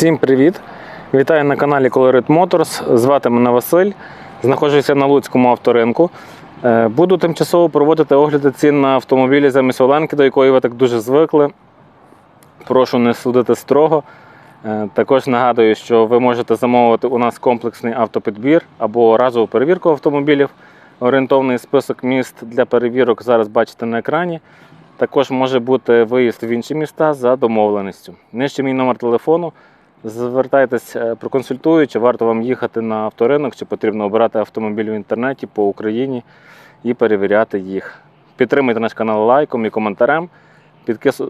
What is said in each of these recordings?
Всім привіт! Вітаю на каналі Colorit Motors. Звати мене Василь. Знаходжуся на Луцькому авторинку. Е, Буду тимчасово проводити огляди цін на автомобілі замість Оленки, до якої ви так дуже звикли. Прошу не судити строго. Е, Також нагадую, що ви можете замовити у нас комплексний автопідбір або разову перевірку автомобілів. Орієнтовний список міст для перевірок зараз бачите на екрані. Також може бути виїзд в інші міста за домовленістю. Нижче мій номер телефону. Звертайтесь, е, проконсультую, чи варто вам їхати на авторинок, чи потрібно обирати автомобіль в інтернеті по Україні і перевіряти їх. Підтримуйте наш канал лайком і коментарем.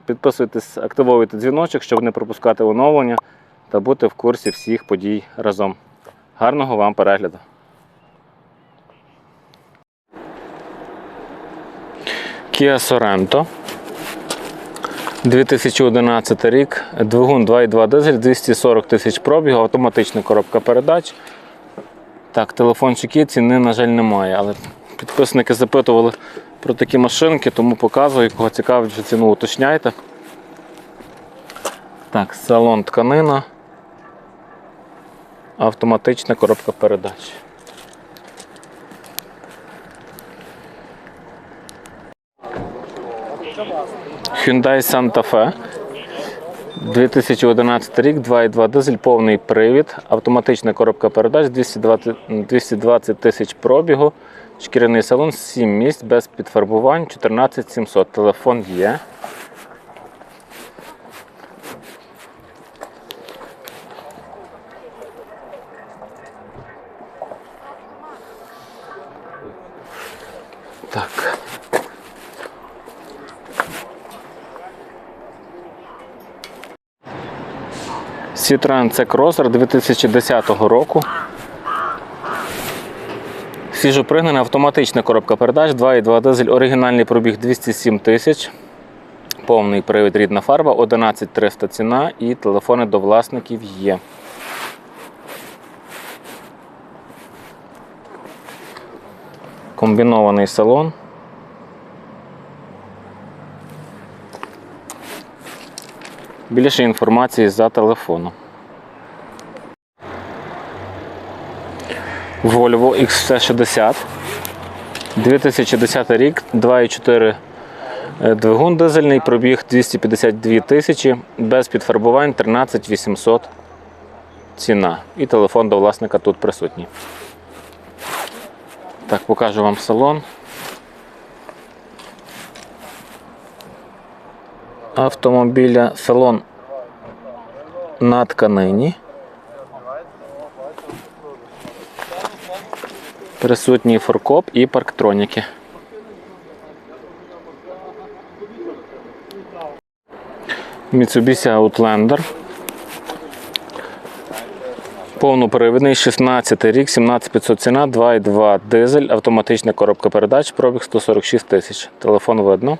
Підписуйтесь, активовуйте дзвіночок, щоб не пропускати оновлення та бути в курсі всіх подій разом. Гарного вам перегляду! Kia Sorento. 2011 рік, двигун 2,2 дизель, 240 тисяч пробігу, автоматична коробка передач. Так, телефончик є, ціни, на жаль, немає, але підписники запитували про такі машинки, тому показую, кого цікавить, вже ціну уточняйте. Так, салон тканина. Автоматична коробка передач. Hyundai Santa Fe. 2011 рік, 2,2 дизель, повний привід, автоматична коробка передач, 220 220 тисяч пробігу, шкіряний салон, 7 місць, без підфарбувань, 14 700. Телефон є. Citroen C-Crosser 2010 року. Свіжопригнана автоматична коробка передач, 2,2 дизель, оригінальний пробіг 207 тисяч. Повний привід рідна фарба, 11300 ціна і телефони до власників є. Комбінований салон. Більше інформації за телефоном. Volvo XC60. 2010 рік, 2,4 е, двигун дизельний, пробіг 252 тисячі, без підфарбувань 13 800 ціна. І телефон до власника тут присутній. Так, покажу вам салон. Автомобіля салон на тканині. Присутній форкоп і парктроніки. Mitsubishi Outlander. Повнопривідний 16 рік, 17500 ціна, 2,2 дизель, автоматична коробка передач, пробіг 146 тисяч. Телефон видно.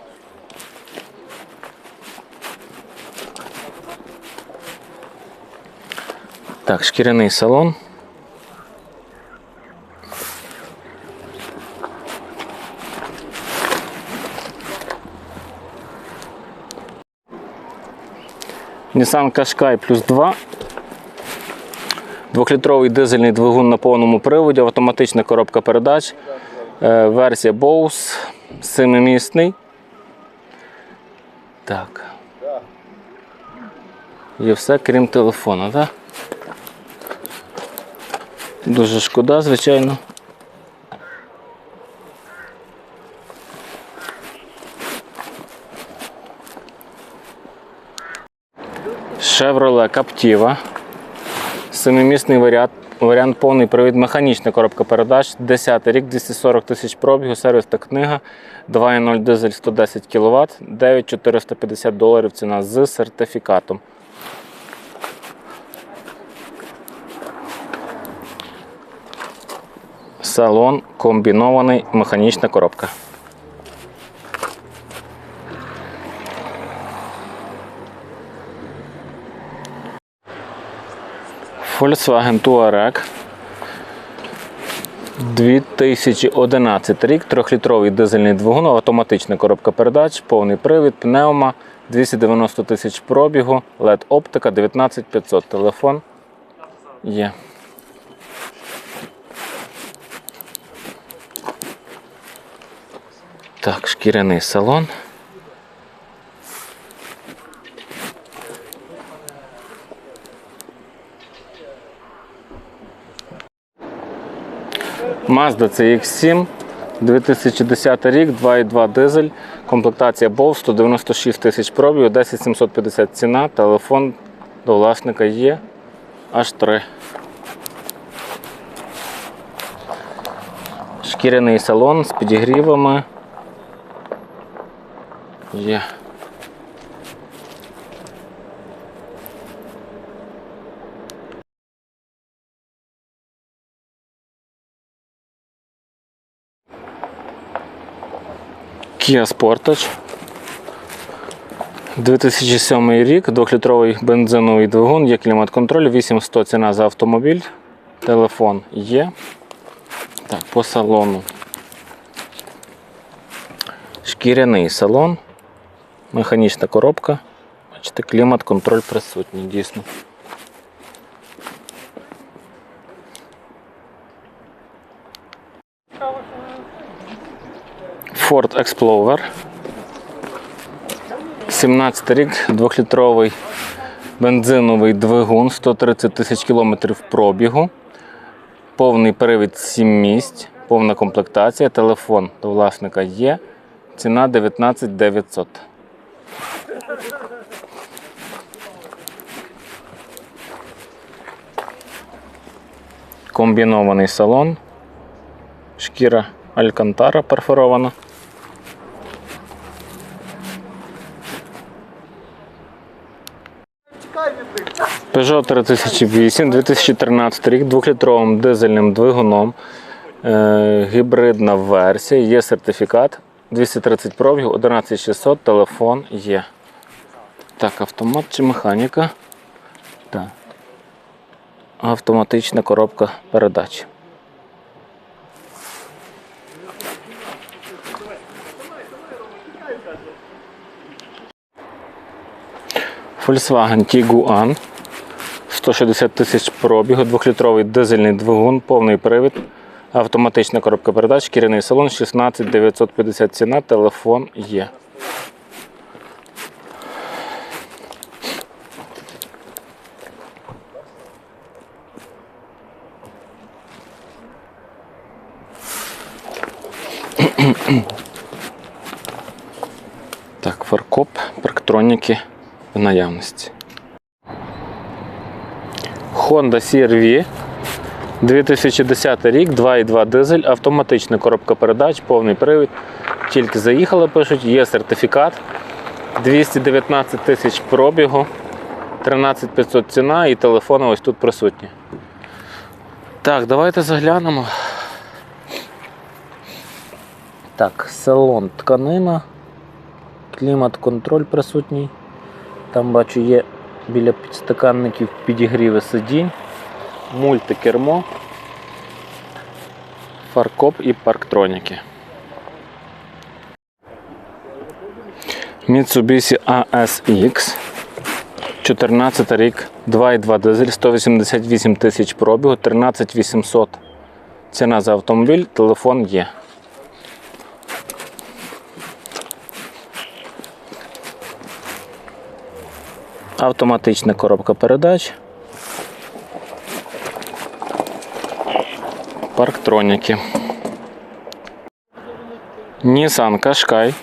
Так, шкіряний салон. Nissan Qashqai плюс 2. Двохлітровий дизельний двигун на повному приводі, автоматична коробка передач, е, версія Bose, семимісний. Так. Є все, крім телефона, так? Дуже шкода, звичайно. Chevrolet Captiva. Семимісний варіант, варіант повний привід, механічна коробка передач, 10 рік, 240 тисяч пробігу, сервіс та книга, 2.0 дизель 110 кВт, 9450 доларів ціна з сертифікатом. Салон комбінований, механічна коробка. Volkswagen Touareg 2011 рік, трьохлітровий дизельний двигун, автоматична коробка передач, повний привід, пневма, 290 тисяч пробігу, LED оптика 19500. Телефон є. Так, шкіряний салон. Mazda CX7, 2010 рік, 2,2 дизель, комплектація BOV, 196 тисяч пробігу, 10750 ціна, телефон до власника є аж 3. Шкіряний салон з підігрівами. Є. Kia Sportage. 2007 рік, 2-літровий бензиновий двигун, є клімат-контроль, 8100 ціна за автомобіль. Телефон є. Так, по салону. Шкіряний салон, механічна коробка. Бачите, клімат-контроль присутній, дійсно. Ford Explorer. 17 рік, 2-літровий бензиновий двигун, 130 тисяч кілометрів пробігу, повний привід 7 місць, повна комплектація, телефон до власника є. Ціна 19 900. Комбінований салон, шкіра Алькантара перфорована. Peugeot 3008, 2013 рік, 2-літровим дизельним двигуном. Е, гібридна версія, є сертифікат. 230 пробігів, 11600, телефон є. Так, автомат чи механіка? Так. Автоматична коробка передач. Volkswagen Tiguan. 160 тисяч пробігу, 2-літровий дизельний двигун, повний привід, автоматична коробка передач, керівний салон 16 950 ціна, телефон є. Так, фаркоп, парктроніки в наявності. Honda CR-V 2010 рік, 2,2 дизель, автоматична коробка передач, повний привід. Тільки заїхали, пишуть, є сертифікат. 219 тисяч пробігу, 13500 ціна і телефони ось тут присутні. Так, давайте заглянемо. Так, салон тканина, клімат-контроль присутній. Там бачу є біля підстаканників підігріви сидінь, мультикермо, фаркоп і парктроніки. Mitsubishi ASX 14 рік, 2,2 дизель, 188 тисяч пробігу, 13 800 ціна за автомобіль, телефон є. Автоматична коробка передач. Парктроніки. Nissan Qashqai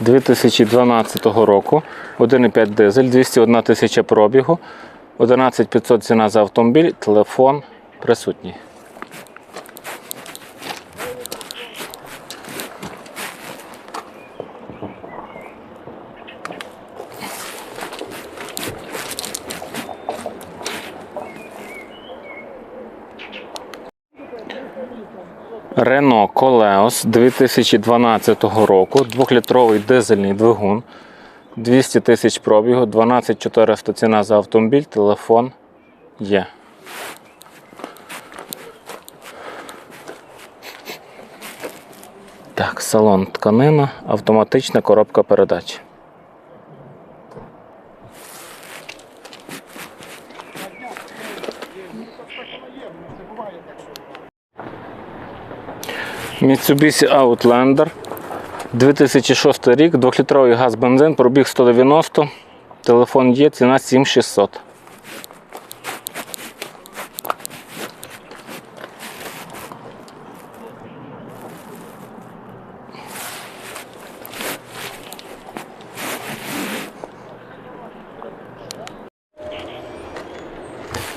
2012 року. 1,5 дизель, 201 тисяча пробігу, 11500 ціна за автомобіль, телефон присутній. Renault Koleos 2012 року, 2-літровий дизельний двигун, 200 тисяч пробігу, 12400 ціна за автомобіль, телефон є. Так, салон тканина, автоматична коробка передач. Mitsubishi Outlander. 2006 рік, 2-літровий газ бензин, пробіг 190. Телефон є, ціна 7600.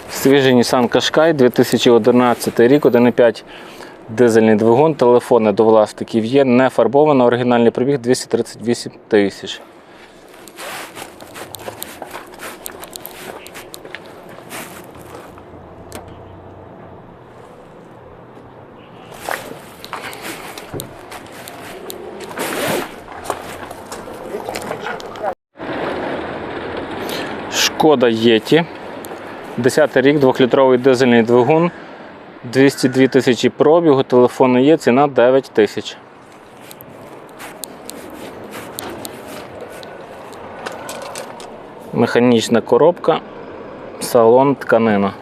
Свіжий Nissan Qashqai 2011 рік, 1,5 дизельний двигун, телефони до власників є, не фарбовано, оригінальний пробіг 238 тисяч. Шкода Єті. 10 рік, 2-літровий дизельний двигун, 202 тисячі пробігу, телефону є, ціна 9 тисяч. Механічна коробка, салон тканина.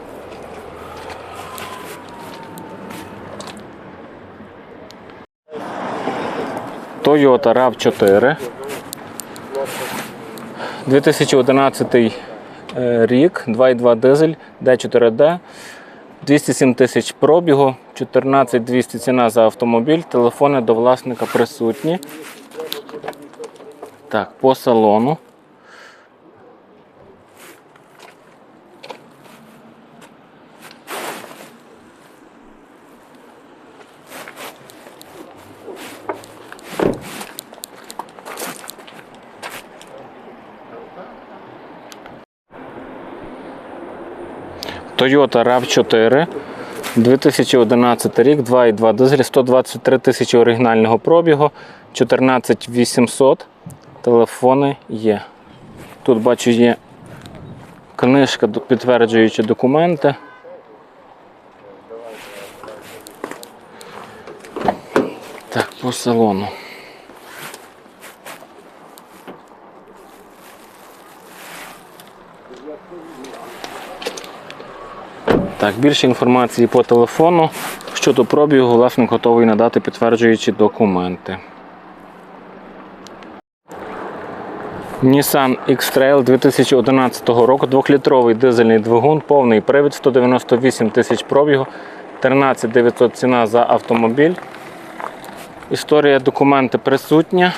Toyota RAV4. 2011 е, рік, 2,2 дизель, D4D, 207 тисяч пробігу, 14 200 ціна за автомобіль, телефони до власника присутні. Так, по салону. Toyota RAV4, 2011 рік, 2,2 дизель, 123 тисячі оригінального пробігу, 14 800. Телефони є. Тут бачу є книжка, підтверджуючи документи. Так, по салону. Так, більше інформації по телефону. Щодо пробігу, власник готовий надати підтверджуючі документи. Nissan X-Trail 2011 року, 2-літровий дизельний двигун, повний привід, 198 тисяч пробігу, 13 900 ціна за автомобіль. Історія документи присутня.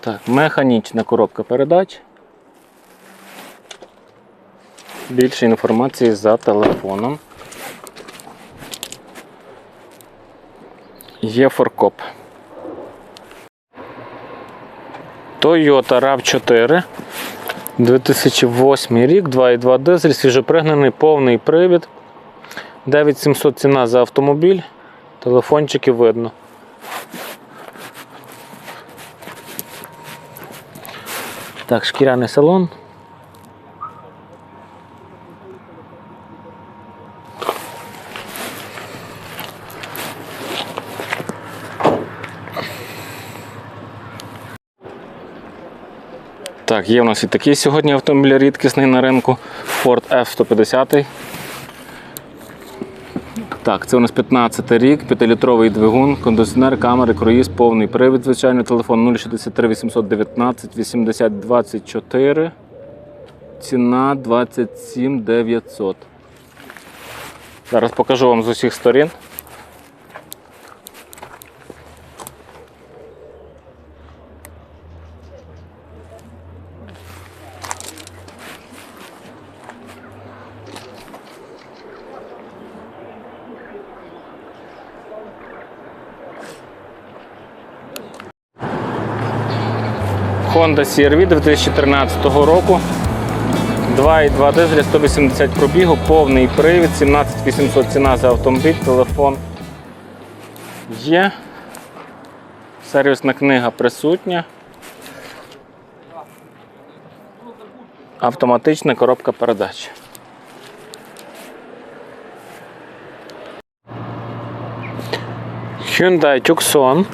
Так, механічна коробка передач. Більше інформації за телефоном. Є форкоп. Toyota RAV4. 2008 рік, 2,2 дизель, свіжопригнаний, повний привід. 9700 ціна за автомобіль. Телефончики видно. Так, шкіряний салон. Так, є в нас і такий сьогодні автомобіль рідкісний на ринку Ford F-150. Так, це у нас 15 рік, 5-літровий двигун, кондиціонер, камери, круїз, повний привід, звичайно, телефон 063 819 80 24. Ціна 27 900. Зараз покажу вам з усіх сторін. Honda CR-V 2013 року. 2,2 дизеля, 180 пробігу, повний привід, 17800 ціна за автомобіль, телефон є. Сервісна книга присутня. Автоматична коробка передач. Hyundai Tucson.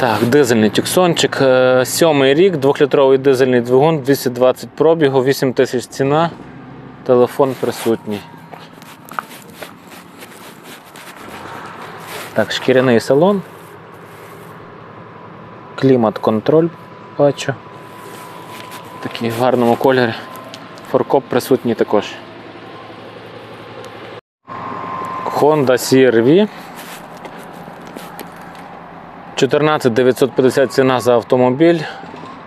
Так, дизельний тюксончик. Е, Сьомий рік, двохлітровий дизельний двигун, 220 пробігу, 8 тисяч ціна. Телефон присутній. Так, шкіряний салон. Клімат-контроль бачу. Такий в гарному кольорі. Форкоп присутній також. Honda CR-V. 14 950 ціна за автомобіль.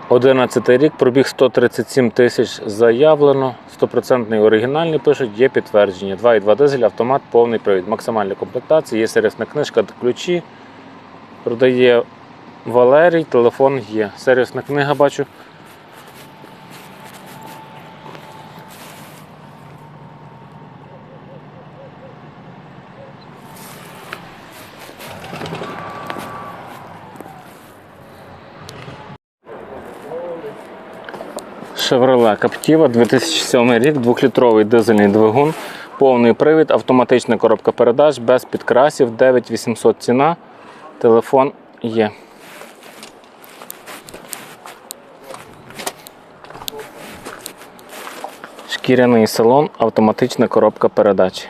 11 рік, пробіг 137 тисяч заявлено. 100% оригінальний пишуть, є підтвердження. 2,2 дизель, автомат, повний привід. Максимальна комплектація, є сервісна книжка, ключі. Продає Валерій, телефон є. Сервісна книга бачу. Chevrolet Captiva 2007 рік, 2-літровий дизельний двигун, повний привід, автоматична коробка передач, без підкрасів, 9800 ціна. Телефон є. Шкіряний салон, автоматична коробка передач.